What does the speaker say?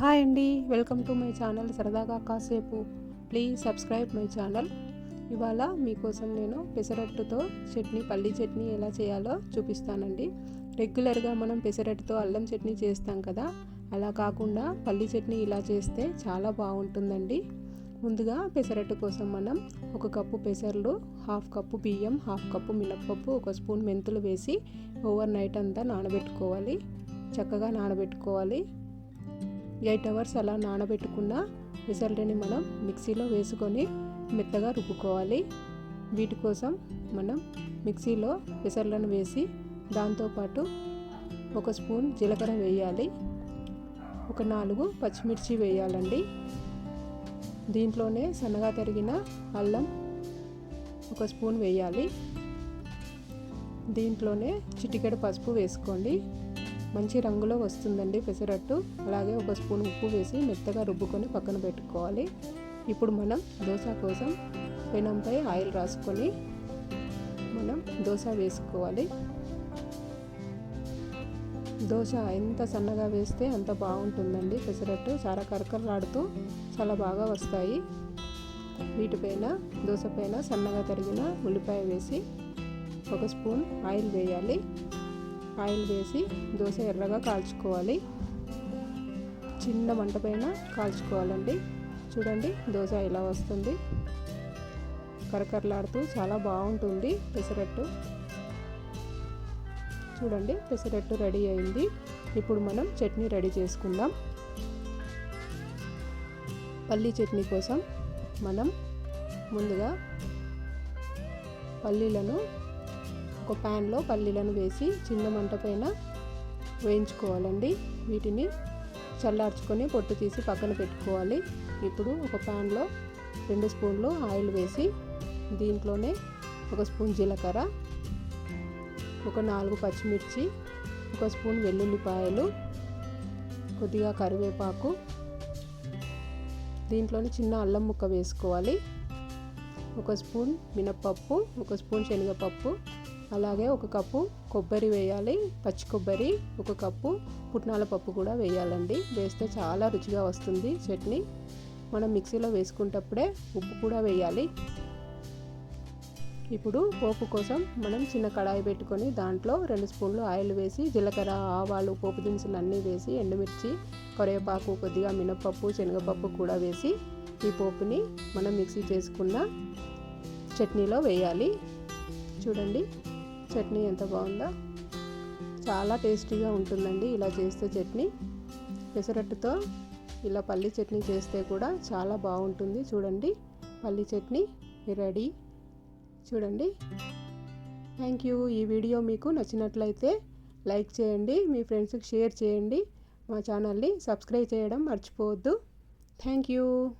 Hi అండి welcome to my channel సరదాగా కాసేపు. Please subscribe my channel. ఇవాళ మీకోసం నేను పెసరట్టుతో చట్నీ పల్లి చట్నీ ఎలా చేయాలో చూపిస్తానండి. రెగ్యులర్గా మనం పెసరట్టుతో అల్లం చట్నీ చేస్తాం కదా అలా కాకుండా పల్లి చట్నీ ఇలా చేస్తే చాలా బాగుంటుందండి. ముందుగా పెసరట్టు కోసం మనం ఒక కప్పు పెసర్లు హాఫ్ కప్పు బియ్యం హాఫ్ కప్పు మినప్పప్పు ఒక స్పూన్ మెంతులు వేసి ఓవర్ నైట్ అంతా నానబెట్టుకోవాలి. చక్కగా నానబెట్టుకోవాలి. ఎయిట్ అవర్స్ అలా నానబెట్టుకున్న పెసర్లని మనం మిక్సీలో వేసుకొని మెత్తగా రుబ్బుకోవాలి. వీటి కోసం మనం మిక్సీలో పెసర్లను వేసి దాంతోపాటు ఒక స్పూన్ జీలకర్ర వేయాలి. ఒక నాలుగు పచ్చిమిర్చి వేయాలండి. దీంట్లోనే సన్నగా తరిగిన అల్లం ఒక స్పూన్ వేయాలి. దీంట్లోనే చిటికెడు పసుపు వేసుకోండి. మంచి రంగులో వస్తుందండి పెసరట్టు. అలాగే ఒక స్పూన్ ఉప్పు వేసి మెత్తగా రుబ్బుకొని పక్కన పెట్టుకోవాలి. ఇప్పుడు మనం దోశ కోసం పెనంపై ఆయిల్ రాసుకొని మనం దోశ వేసుకోవాలి. దోశ ఎంత సన్నగా వేస్తే అంత బాగుంటుందండి పెసరట్టు. చాలా కరకరలాడుతూ చాలా బాగా వస్తాయి. వీటిపైన దోశ పైన సన్నగా తరిగిన ఉల్లిపాయ వేసి ఒక స్పూన్ ఆయిల్ వేయాలి. ఆయిల్ వేసి దోశ ఎర్రగా కాల్చుకోవాలి. చిన్న మంట పైన కాల్చుకోవాలండి. చూడండి దోశ ఇలా వస్తుంది. కరకరలాడుతూ చాలా బాగుంటుంది పెసరట్టు. చూడండి పెసరట్టు రెడీ అయింది. ఇప్పుడు మనం చట్నీ రెడీ చేసుకుందాం. పల్లీ చట్నీ కోసం మనం ముందుగా పల్లీలను ఒక ప్యాన్లో పల్లీలను వేసి చిన్న మంట పైన వేయించుకోవాలండి. వీటిని చల్లార్చుకొని పొట్టు తీసి పక్కన పెట్టుకోవాలి. ఇప్పుడు ఒక ప్యాన్లో రెండు స్పూన్లు ఆయిల్ వేసి దీంట్లోనే ఒక స్పూన్ జీలకర్ర ఒక నాలుగు పచ్చిమిర్చి ఒక స్పూన్ వెల్లుల్లిపాయలు కొద్దిగా కరివేపాకు దీంట్లోనే చిన్న అల్లం ముక్క వేసుకోవాలి. ఒక స్పూన్ మినప్పప్పు ఒక స్పూన్ శనగపప్పు అలాగే ఒక కప్పు కొబ్బరి వేయాలి. పచ్చి కొబ్బరి ఒక కప్పు పుట్నాల పప్పు కూడా వేయాలండి. వేస్తే చాలా రుచిగా వస్తుంది చట్నీ. మనం మిక్సీలో వేసుకుంటప్పుడే ఉప్పు కూడా వేయాలి. ఇప్పుడు పోపు కోసం మనం చిన్న కడాయి పెట్టుకొని దాంట్లో రెండు స్పూన్లు ఆయిల్ వేసి జీలకర్ర ఆవాలు పోపు దినుసులు అన్నీ వేసి ఎండుమిర్చి కరివేపాకు కొద్దిగా మినపప్పు శనగపప్పు కూడా వేసి ఈ పోపుని మనం మిక్సీ చేసుకున్న చట్నీలో వేయాలి. చూడండి. చట్నీ ఎంత బాగుందో? చాలా టేస్టీగా ఉంటుందండి ఇలా చేస్తే చట్నీ. పెసరట్టుతో ఇలా పల్లి చట్నీ చేస్తే కూడా చాలా బాగుంటుంది. చూడండి పల్లి చట్నీ రెడీ. చూడండి. Thank you. ఈ వీడియో మీకు నచ్చినట్లయితే లైక్ చేయండి మీ ఫ్రెండ్స్కి షేర్ చేయండి. మా ఛానల్ని సబ్స్క్రైబ్ చేయడం మర్చిపోవద్దు. Thank you.